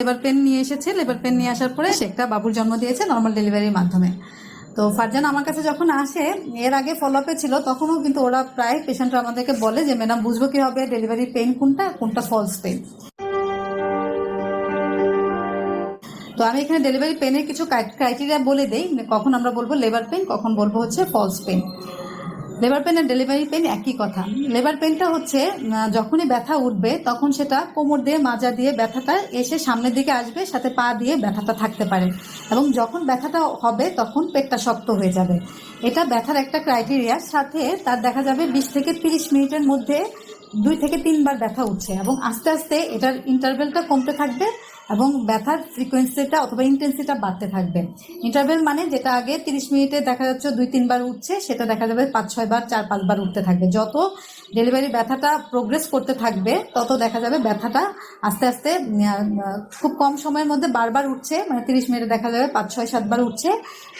Labour pain নিয়ে এসেছে। Labour pain নিয়ে আসার পরে সে একটা বাবুর জন্ম দিয়েছে নর্মাল ডেলিভারির মাধ্যমে। তো ফারজান আমার কাছে যখন আসে, এর আগে ফলো আপে ছিল, তখনও কিন্তু ওরা প্রায় পেশেন্টরা আমাদেরকে বলে যে ম্যাডাম বুঝব কি হবে ডেলিভারি পেন কোনটা কোনটা ফলস পেন তো আমি এখানে ডেলিভারি পেনের কিছু ক্রাইটেরিয়া বলে দেই কখন আমরা বলব লেবার পেন কখন বলব হচ্ছে ফলস পেন লেবার পেন আর ডেলিভারি পেন একই কথা। লেবার পেনটা হচ্ছে যখনই ব্যথা উঠবে, তখন সেটা কোমর দিয়ে, মাজা দিয়ে ব্যথাটা এসে সামনের দিকে আসবে, সাথে পা দিয়ে ব্যথাটা থাকতে পারে। এবং যখন ব্যথাটা হবে, তখন পেটটা শক্ত হয়ে যাবে। এটা ব্যথার একটা ক্রাইটেরিয়া সাথে তার দেখা যাবে বিশ থেকে তিরিশ মিনিটের মধ্যে দুই থেকে তিনবার ব্যথা উঠছে। এবং আস্তে আস্তে এটার ইন্টারভেলটা কমতে থাকবে এবং ব্যথার ফ্রিকোয়েন্সিটা অথবা ইন্টেন্সিটা বাড়তে থাকবে। ইন্টারভেল মানে যেটা আগে তিরিশ মিনিটে দেখা যাচ্ছে দুই, তিনবার উঠছে, সেটা দেখা যাবে পাঁচ, ছয় বার, চার পাঁচবার উঠতে থাকবে। যত ডেলিভারি ব্যথাটা প্রোগ্রেস করতে থাকবে, তত দেখা যাবে ব্যথাটা আস্তে আস্তে খুব কম সময়ের মধ্যে বারবার উঠছে মানে তিরিশ মিনিটে দেখা যাবে পাঁচ, ছয় সাতবার উঠছে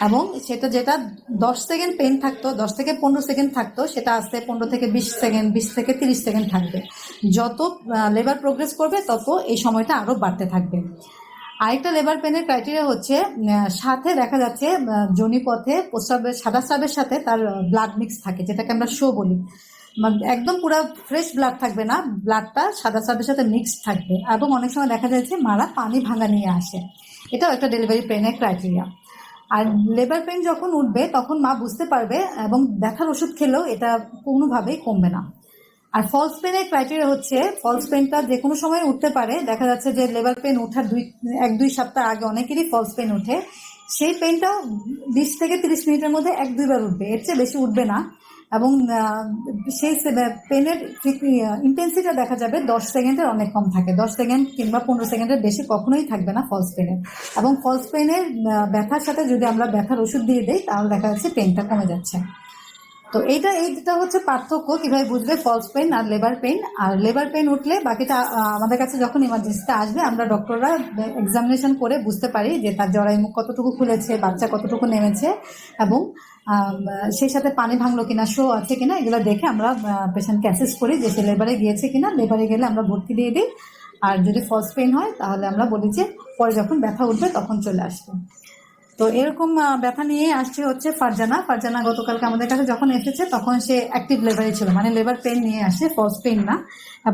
এবং সেটা যেটা দশ সেকেন্ড পেন থাকতো, দশ থেকে পনেরো সেকেন্ড থাকতো, সেটা আস্তে পনেরো থেকে বিশ সেকেন্ড বিশ থেকে তিরিশ সেকেন্ড থাকবে। যত লেবার প্রোগ্রেস করবে, তত এই সময়টা আরও বাড়তে থাকবে। আরেকটা লেবার পেনের ক্রাইটেরিয়া হচ্ছে সাথে দেখা যাচ্ছে আহ, যোনিপথে প্রস্রাবের সাদা স্রাবের সাথে তার ব্লাড মিক্স থাকে যেটাকে আমরা শো বলি। মানে একদম পুরো ফ্রেশ ব্লাড থাকবে না ব্লাডটা সাদা স্রাবের সাথে মিক্সড থাকবে। এবং অনেক সময় দেখা যাচ্ছে মারা পানি ভাঙা নিয়ে আসে। এটাও একটা ডেলিভারি পেনের ক্রাইটেরিয়া আর লেবার পেন যখন উঠবে তখন মা বুঝতে পারবে এবং ব্যথার ওষুধ খেলেও এটা কোনোভাবেই কমবে না। আর ফলস পেনের ক্রাইটেরিয়া হচ্ছে ফলস পেনটা যে কোনো সময় উঠতে পারে। দেখা যাচ্ছে যে লেবার পেন ওঠার দুই, এক, দুই সপ্তাহ আগে অনেকেরই ফলস পেন উঠে সেই পেনটাও বিশ থেকে তিরিশ মিনিটের মধ্যে এক, দুইবার উঠবে। এর চেয়ে বেশি উঠবে না। এবং সেই পেনের ইন্টেন্সিটা দেখা যাবে দশ সেকেন্ডের অনেক কম থাকে। দশ সেকেন্ড কিংবা পনেরো সেকেন্ডের বেশি কখনোই থাকবে না ফলস পেনের এবং ফলস পেনের ব্যথার সাথে যদি আমরা ব্যথার ওষুধ দিয়ে দিই, তাহলে দেখা যাচ্ছে পেনটা কমে যাচ্ছে। তো এইটা এইটা হচ্ছে পার্থক্য, কীভাবে বুঝবে? ফলস পেন আর লেবার পেন আর লেবার পেন উঠলে বাকিটা আমাদের কাছে যখন ইমার্জেন্সিতে আসবে, আমরা ডক্টররা এক্সামিনেশন করে বুঝতে পারি যে তার জরাই মুখ কতটুকু খুলেছে, বাচ্চা কতটুকু নেমেছে এবং সেই সাথে পানি ভাঙলো কিনা শো আছে কিনা, এগুলো দেখে আমরা পেশেন্টকে অ্যাসেস করি যে সে লেবারে গিয়েছে কিনা। লেবারে গেলে আমরা ভর্তি দিয়ে দিই। আর যদি ফলস পেন হয়, তাহলে আমরা বলি যে পরে যখন ব্যথা উঠবে, তখন চলে আসবে। তো এরকম ব্যথা নিয়ে আসছে হচ্ছে ফারজানা। ফারজানা গতকালকে আমাদের কাছে যখন এসেছে, তখন সে অ্যাক্টিভ লেবারে ছিল। মানে লেবার পেন নিয়ে আসে ফলস পেন না।